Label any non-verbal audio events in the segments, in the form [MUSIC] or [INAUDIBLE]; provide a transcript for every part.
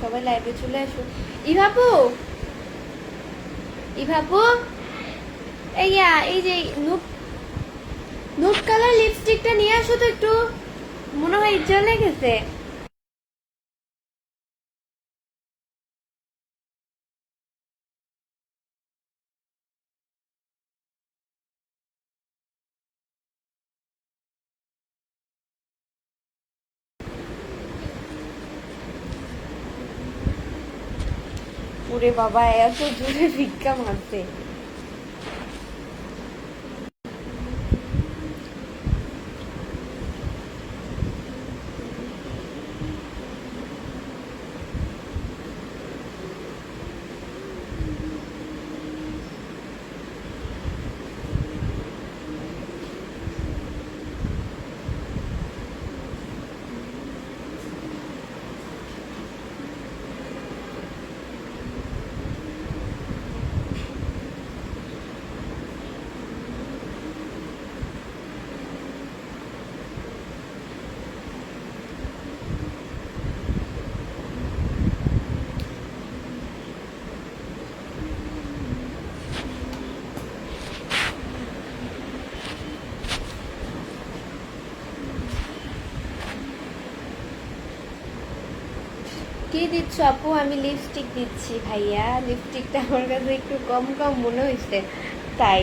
সবাই লাইভে চলে আসো ইভাপু ইভাপু এইয়া এই যে নুট নুট কালার লিপস্টিকটা নিয়ে আসো তো একটু। মনে হয় চলে গেছে ওরে বাবা এত দূরে ভিক্ষা মারছে কি দিচ্ছ আপু, আমি লিপস্টিক দিচ্ছি ভাইয়া। লিপস্টিকটা আমার কাছে একটু কম কম মনে হয়েছে তাই।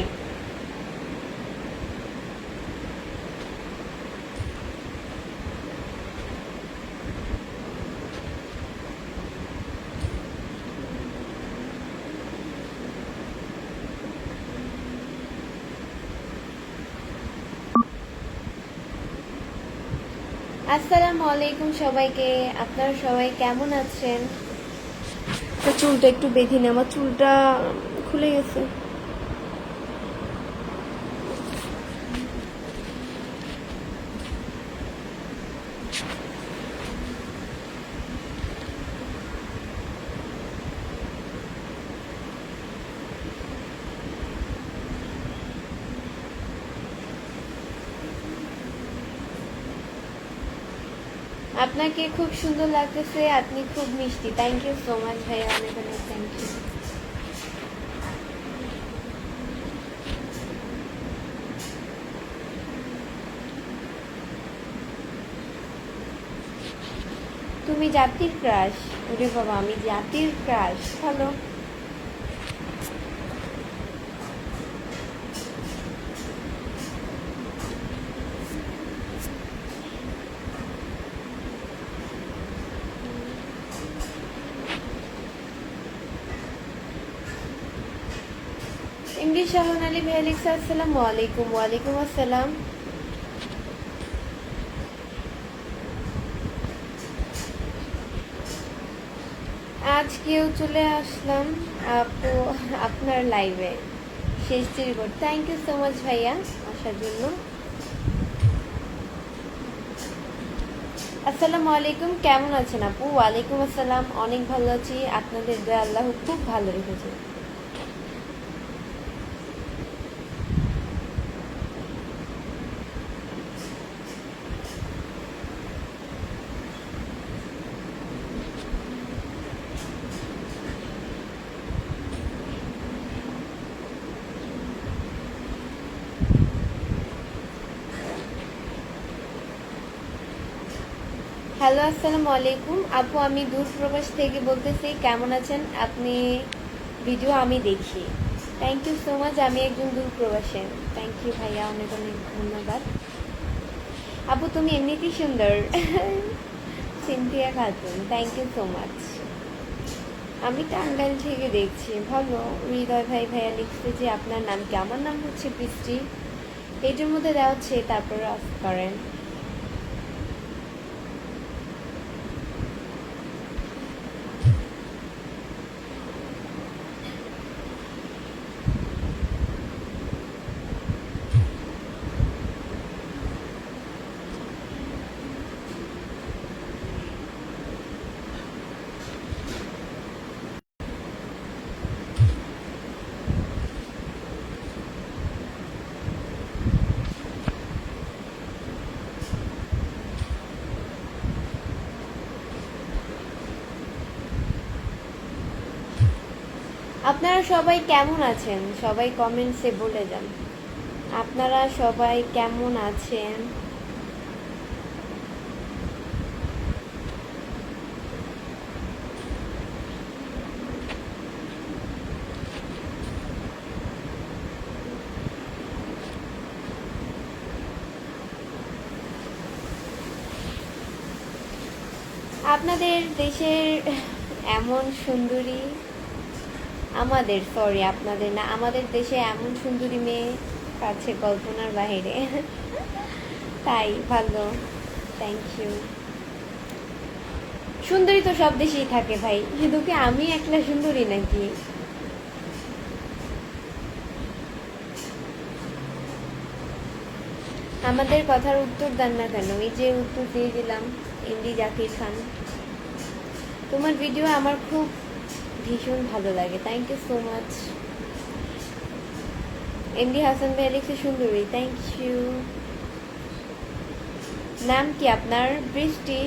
আসসালামু আলাইকুম সবাইকে। আপনারা সবাই কেমন আছেন? চুলটা একটু বেঁধে নে, আমার চুলটা খুলে গেছে। আপনাকে খুব সুন্দর লাগতেছে, আপনি খুব মিষ্টি। থ্যাংক ইউ সো মাচ ভাইয়া, অনেক অনেক থ্যাংক ইউ তুমি জাতির ক্রাশ ওরে বাবা, আমি জাতির ক্রাশ ভালো শাহন আলী ভাই আলিক্স আসসালামু। আলাইকুম ওয়ালাইকুম আসসালাম। আজ কেউ চলে আসলাম আপু, আপনার লাইভে শেষ থ্যাংক ইউ সো মাচ ভাইয়া আসার জন্য। আসসালামু আলাইকুম, কেমন আছেন আপু? ওয়ালাইকুম আসসালাম, অনেক ভালো আছি। আপনাদের দয়া আল্লাহ খুব ভালো রেখেছে। হ্যালো, আসসালামু আলাইকুম। আপু, আমি দূর থেকে বলতেছি, কেমন আছেন? আপনি ভিডিও আমি দেখি। থ্যাংক ইউ সো মাচ আমি একজন দূর প্রবাসে থ্যাংক ইউ ভাইয়া, অনেক অনেক ধন্যবাদ। আপু, তুমি এমনিতেই সুন্দর। Sinthia Khatun thank you so much আমি টাঙ্গাইল থেকে দেখছি। ভালো, হৃদয় ভাই, ভাইয়া লিখছে যে আপনার নাম কি? আমার নাম হচ্ছে বৃষ্টি এটার মধ্যে দেওয়া হচ্ছে, তারপর অফ করেন। আপনারা সবাই কেমন আছেন? সবাই কমেন্টসে বলে যান। আপনারা সবাই কেমন আছেন? আপনাদের দেশের এমন সুন্দরী আমাদের সরি আপনাদের না, আমাদের দেশে এমন সুন্দরী মেয়ে আছে কল্পনার বাইরে তাই ভালো থ্যাংক ইউ সুন্দরী তো সব দেশেই থাকে ভাই, শুধু কি আমি একলা সুন্দরী নাকি? আমাদের কথার উত্তর দেন না কেন? এই যে উত্তর দিয়ে দিলাম ইন্দি জাকির খান। তোমার ভিডিও আমার খুব ভীষণ ভালো লাগে। Thank you so much M D Hasan ভাই লিখছে সুন্দরী। থ্যাংক ইউ নাম কি আপনার? বৃষ্টি।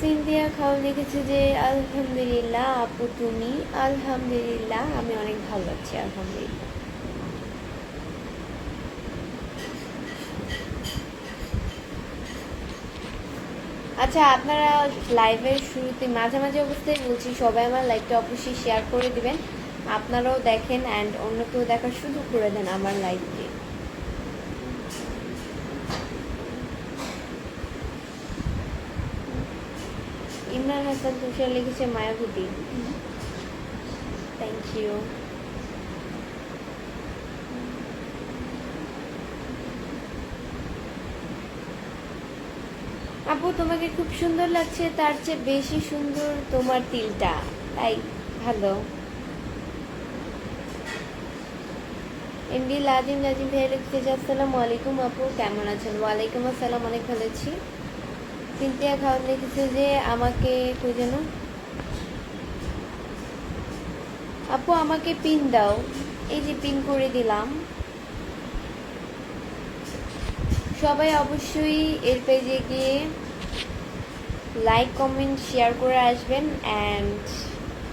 সিন্ধিয়া খাও লিখেছে যে, আলহামদুলিল্লাহ আপু তুমি। আলহামদুলিল্লাহ, আমি অনেক ভালো আছি, আলহামদুলিল্লাহ। আচ্ছা আপনারা লাইভের শুরুতে মাঝে মাঝে অবস্থায় বলছি সবাই আমার লাইভটা অবশ্যই শেয়ার করে দিবেন। আপনারাও দেখেন অ্যান্ড অন্য কেউ দেখার সুযোগ করে দেন আমার লাইভকে ইমরান হাসান তুষার লিখেছে মায়াবতী। থ্যাংক ইউ আপু, তোমাকে খুব সুন্দর লাগছে, তার চেয়ে বেশি সুন্দর তোমার তিলটা। তাই, ভালো। এমডি লাজিম লাজিম ভাই লিখছে যে আসসালামু আলাইকুম আপু, কেমন আছেন? ওয়ালাইকুম আসসালাম, অনেক ভালো আছি। সিনথিয়া খাওয়ান লিখেছে যে আমাকে, কই যেন? আপু, আমাকে পিন দাও। এই যে পিন করে দিলাম। সবাই অবশ্যই এর পেজে গিয়ে লাইক কমেন্ট শেয়ার করে আসবেন অ্যান্ড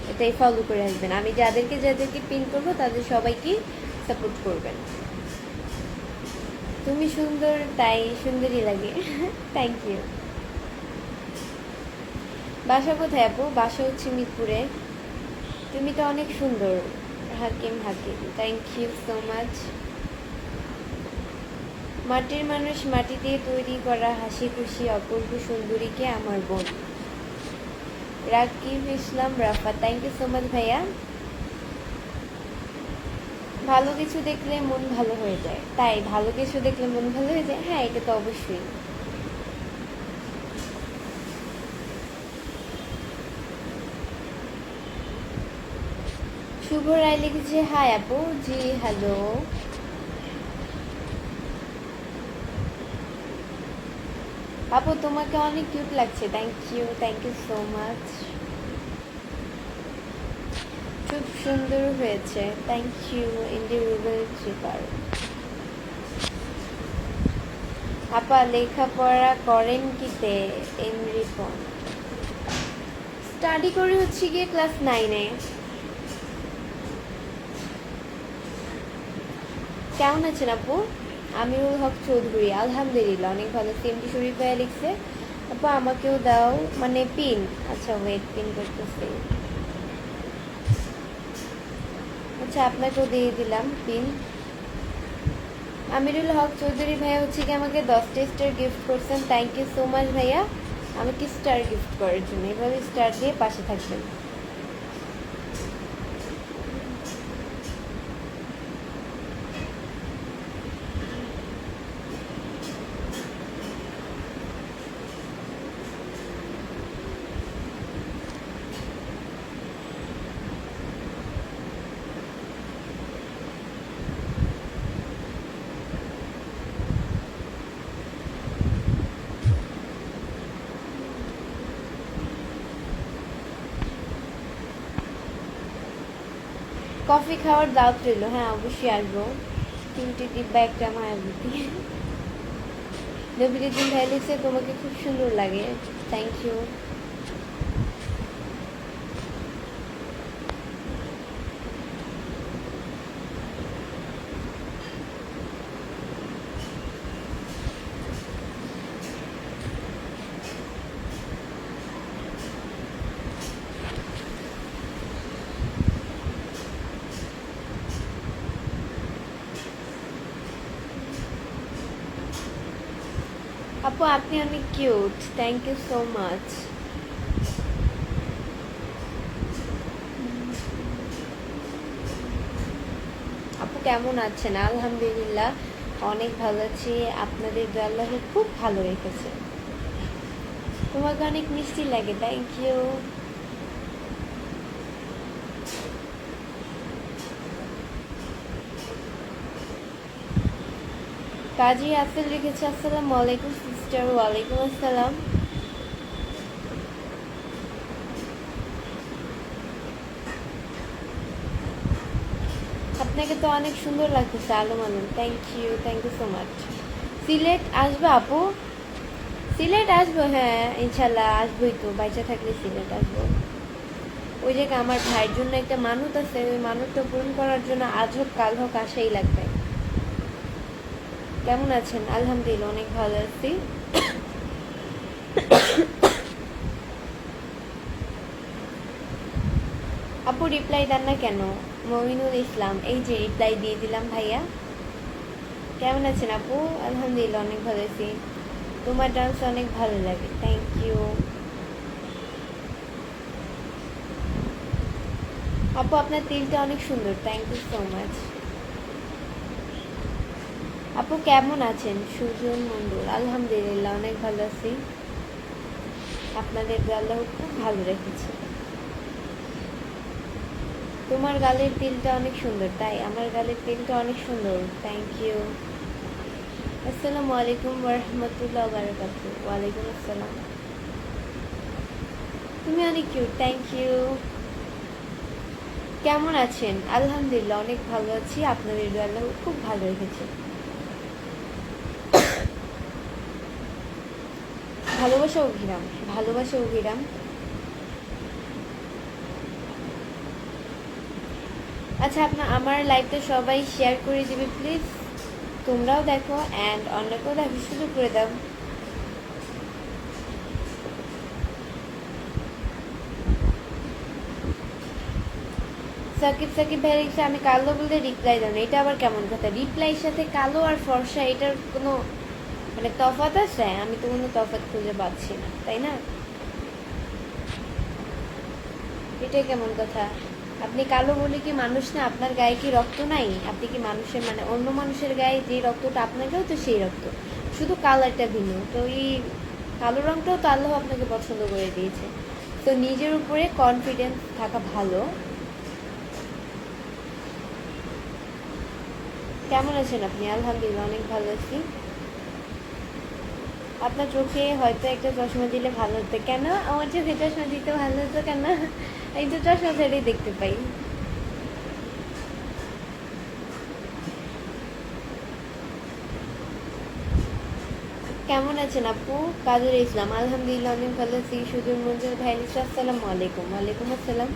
এটাই ফলো করে আসবেন। আমি যাদেরকে যাদেরকে পিন করব, তাদের সবাইকে সাপোর্ট করবেন। তুমি সুন্দর, তাই সুন্দরই লাগে। [LAUGHS] থ্যাংক ইউ বাসা কোথায় আপু? বাসা হচ্ছে মিরপুরে। তুমি তো অনেক সুন্দর। Hakim Hakim. Thank you so much মাটির মানুষ মাটি দিয়ে তৈরি করা হাসি খুশি অপূর্ব সুন্দরীকে আমার বোন। Rakib Islam Rafa thank you so much ভাইয়া। ভালো কিছু দেখলে মন ভালো হয়ে যায়। তাই ভালো কিছু দেখলে মন ভালো হয়ে যায়? হ্যাঁ এটা তো অবশ্যই। শুভ রায় লিখেছে হাই আপু, জি হ্যালো আপু তোমাকে অনেক কিউট লাগছে। Thank you thank you so much খুব সুন্দর হয়েছে। থ্যাংক ইউ ইন্ডিভিজুয়াল চিপার আপা, লেখাপড়া করেন কিতে এমরিপন স্টাডি করে হচ্ছে গিয়ে ক্লাস নাইনে কেমন আছেন আপু? আমিরুল হক চৌধুরী, আলহামদুলিল্লাহ, অনেক ভালো সিমটি শরীফ ভাইয়া লিখছে। আপু, আমাকেও দাও মানে পিন আচ্ছা ওয়েট পিন করতেছি। আচ্ছা আপনাকেও দিয়ে দিলাম পিন আমিরুল হক চৌধুরী ভাইয়া হচ্ছে কি আমাকে দশটা স্টার গিফট করছেন। থ্যাংক ইউ সো মাচ ভাইয়া। আমাকে স্টার গিফট করার জন্য। এভাবে স্টার দিয়ে পাশে থাকবেন। কফি খাওয়ার দাওয়াত রইল। হ্যাঁ অবশ্যই আসব। তিনটি ডিব্বা একটা মায়াবতী নবীরুদ্দিন ভাই লিখছে তোমাকে খুব সুন্দর লাগে। থ্যাংক ইউ আপু, আপনি অনেক cute thank you so much আপু, কেমন আছেন? আলহামদুলিল্লাহ, অনেক ভালো আছি। আপনাদের আল্লাহ খুব ভালো রেখেছে। তোমাকে অনেক মিষ্টি লাগে থ্যাংক ইউ কাজী আফেল লিখেছে আসসালামু আলাইকুম, সিস্টার, ওয়ালাইকুম আসসালাম। আপনাকে তো অনেক সুন্দর লাগতেছে, Alam Alam. Thank you thank you so much Sylhet আসবে আপু? সিলেট আসব হ্যাঁ ইনশাল্লাহ আসবোই তো, বাইচা থাকলে সিলেট আসব। ওই জায়গায় আমার ভাইয়ের জন্য একটা মানুষ আছে, ওই মানুষটা পূরণ করার জন্য আজ হোক কাল হোক আসাই লাগবে। কেমন আছেন? আলহামদুলিল্লাহ, অনেক ভালো আছি। আপু রিপ্লাই দেন না কেন? মমিনুল ইসলাম, এই যে রিপ্লাই দিয়ে দিলাম ভাইয়া। কেমন আছেন আপু? আলহামদুলিল্লাহ, অনেক ভালো আছি। তোমার ডান্স অনেক ভালো লাগে থ্যাংক ইউ আপু, আপনার তিলটা অনেক সুন্দর থ্যাংক ইউ সো মাচ আপু কেমন আছেন? সুজন মন্ডল আলহামদুলিল্লাহ, অনেক ভালো আছি। আপনাদের আল্লাহ খুব ভালো রেখেছে। তোমার গালের তিলটা অনেক সুন্দর, তাই আমার গালের তিলটা অনেক সুন্দর। থ্যাংক ইউ আসসালামু আলাইকুম ওরহমতুল্লাহ বারকাতু ওয়ালাইকুম আসসালাম। তুমি অনেক কিউট থ্যাংক ইউ কেমন আছেন? আলহামদুলিল্লাহ, অনেক ভালো আছি। আপনাদের আল্লাহ খুব ভালো রেখেছে। ভালোবাসা অভিরাম ভালোবাসা অভিরাম। আচ্ছা আপনার আমার লাইভটা সবাই শেয়ার করে দিবে প্লিজ তোমরাও দেখো অ্যান্ড অন্যকেও দেখো শুরু করে দাও। সাকিব সাকিব ভাই আমি কালো বলতে রিপ্লাই দাও না এটা আবার কেমন কথা? রিপ্লাইয়ের সাথে কালো আর ফর্সা, এটার কোনো মানে তফাৎ আছে, আমি তো কোনো তফাৎ খুঁজে পাচ্ছি না, তাই না? এটা কেমন কথা। আপনি কালো বলে কি মানুষ না? আপনার গায়ে কি রক্ত নাই? আপনি কি মানুষের মানে অন্য মানুষের গায়ে যে রক্তটা আপনাকেও তো সেই রক্ত। শুধু কালারটা ভিন্ন। তো এই কালো রংটাও তো আল্লাহ আপনাকে পছন্দ করে দিয়েছে। তো নিজের উপরে কনফিডেন্স থাকা ভালো। কেমন আছেন আপনি? আলহামদুলিল্লাহ, অনেক ভালো আছি। আপনার চোখে হয়তো একটা চশমা দিলে ভালো হতো। কেন? আমার চোখে চশমা দিতে ভালো হতো কেন? এই তো চশমা ছেড়েই দেখতে পাই। কেমন আছেন আপু? কাজুর ইসলাম, আলহামদুলিল্লাহ, অনেক ভালো আছি। সুজন মঞ্জুর, ভাই, আসসালামু আলাইকুম। ওয়ালাইকুম আসসালাম।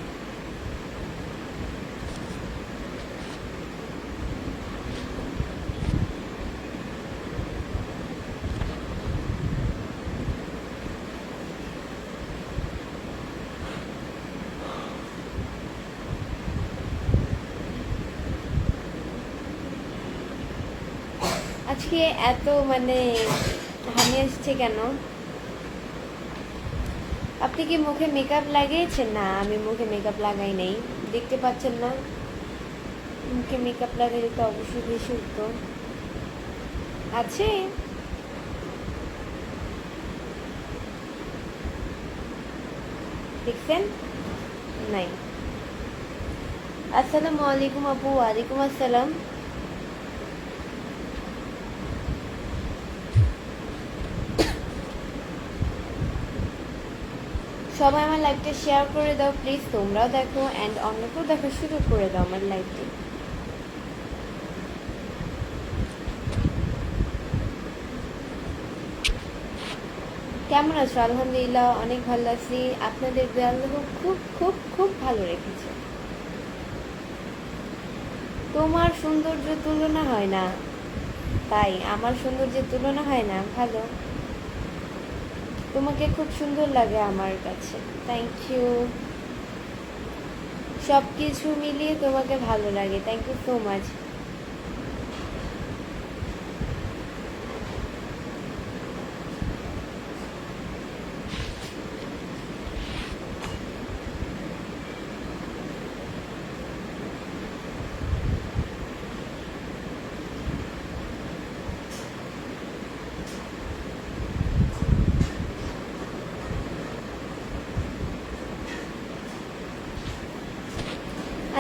আজকে এত মানে হানি আসছে কেন? আপনি কি মুখে মেকআপ লাগিয়েছেন? না, আমি মুখে মেকআপ লাগাই নাই। দেখতে পাচ্ছেন না। মুখে মেকআপ লাগাইলে তো অবশ্যই বেশি উঠতো। আছে। দেখছেন? নাই। আসসালামু আলাইকুম আপু। ওয়ালাইকুম আসসালাম। সবাই আমার লাইভটা শেয়ার করে দাও প্লিজ তোমরাও দেখো অ্যান্ড অন্যকেও দেখা, শুরু করে দাও আমার লাইভটি কেমন আছো? আলহামদুলিল্লাহ, অনেক ভালো আছি। আপনাদের দয়াল খুব খুব খুব ভালো রেখেছে। তোমার সৌন্দর্য তুলনা হয় না। তাই, আমার সৌন্দর্যের তুলনা হয় না, ভালো। তোমাকে খুব সুন্দর লাগে আমার কাছে। থ্যাংক ইউ সব কিছু মিলিয়ে তোমাকে ভালো লাগে। থ্যাংক ইউ সো মাচ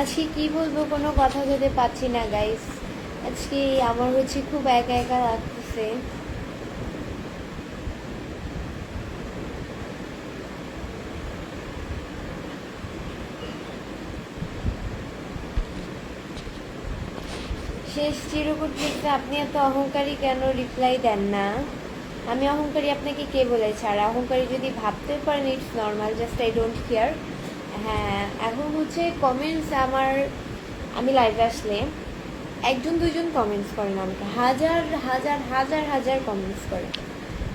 আজকে কি বলব, কোনো কথা ভেবে পাচ্ছি না গাইস আজকে আমার হচ্ছে খুব একা একা লাগতেছে। শেষ চিরকুট লিখতে আপনি এত অহংকারী কেন রিপ্লাই দেন না? আমি অহংকারী আপনাকে কে বলেছে? আর অহংকারী যদি ভাবতে পারেন it's normal just I don't care হ্যাঁ এখন হচ্ছে কমেন্টস আমার, আমি লাইভে আসলে একজন, দুইজন কমেন্টস করেন আমাকে। হাজার হাজার হাজার হাজার কমেন্টস করে।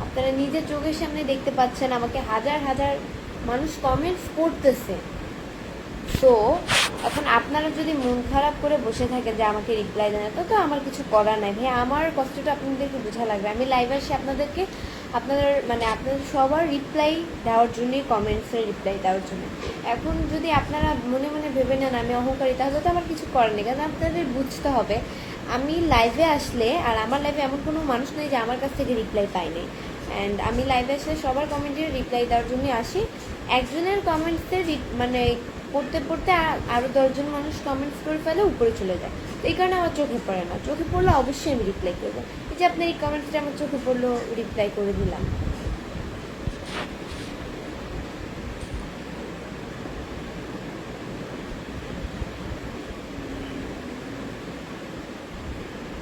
আপনারা নিজের চোখের সামনে দেখতে পাচ্ছেন, আমাকে হাজার হাজার মানুষ কমেন্টস করতেছে। তো এখন আপনারা যদি মন খারাপ করে বসে থাকেন যে আমাকে রিপ্লাই দেন তো আমার কিছু করার নাই। ভাই আমার কষ্টটা আপনাদেরকে বোঝা লাগবে। আমি লাইভ আসি আপনাদেরকে আপনাদের মানে আপনাদের সবার রিপ্লাই দেওয়ার জন্যই কমেন্টসের রিপ্লাই দেওয়ার জন্য। এখন যদি আপনারা মনে মনে ভেবে নেন আমি অহংকারী, তাহলে তো আমার কিছু করার নেই। কারণ আপনাদের বুঝতে হবে, আমি লাইভে আসলে আর আমার লাইভে এমন কোনো মানুষ নেই যে আমার কাছ থেকে রিপ্লাই পাই নাই। অ্যান্ড আমি লাইভে আসলে সবার কমেন্টের রিপ্লাই দেওয়ার জন্যই আসি। একজনের কমেন্টসের মানে পড়তে পড়তে আ- আরও দশজন মানুষ কমেন্টস করে ফেলে, উপরে চলে যায়। তো এই কারণে আমার চোখে পড়ে না। চোখে পড়লে অবশ্যই আমি রিপ্লাই করব। এই যে আপনার এই কমেন্টসটা আমার চোখে পড়ল রিপ্লাই করে দিলাম।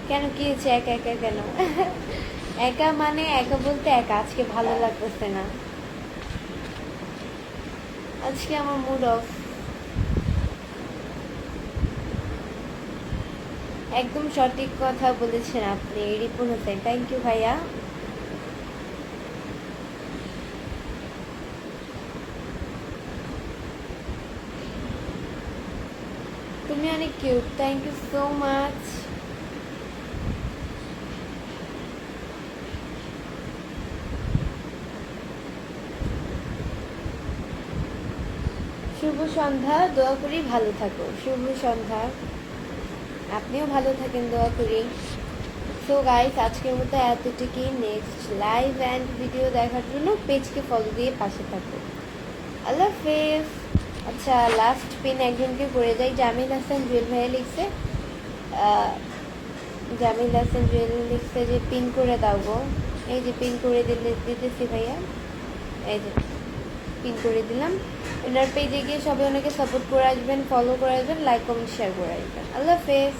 কেন কি হয়েছে? একা একা কেন? একা মানে একা বলতে একা। আজকে ভালো লাগতেছে না। আজকে আমার মুড অফ একদম সঠিক কথা বলেছেন আপনি রিপন হোসেন। থ্যাংক ইউ ভাইয়া। তুমি অনেক cute thank you so much শুভ সন্ধ্যা। দোয়া করি ভালো থাকো। শুভ সন্ধ্যা। আপনিও ভালো থাকেন, দোয়া করি। সো গাইস আজকের মতো এতটুকুই। নেক্সট লাইভ অ্যান্ড ভিডিও দেখার জন্য পেজকে ফলো দিয়ে পাশে থাকো আল্লাহ হাফেজ। আচ্ছা লাস্ট পিন একজনকে করে যাই। জামিল হাসান জুয়েল ভাইয়া লিখছে। জামিল হাসান জুয়েল লিখছে যে পিন করে দাও গো। এই যে পিন করে দিলে দিতেছি ভাইয়া। এই যে। পিন করে দিলাম। ওনার পেজে গিয়ে সবাই ওনাকে সাপোর্ট করে আসবেন ফলো করে আসবেন লাইক কমেন্ট শেয়ার করে আসবেন। আল্লাহ হাফেজ।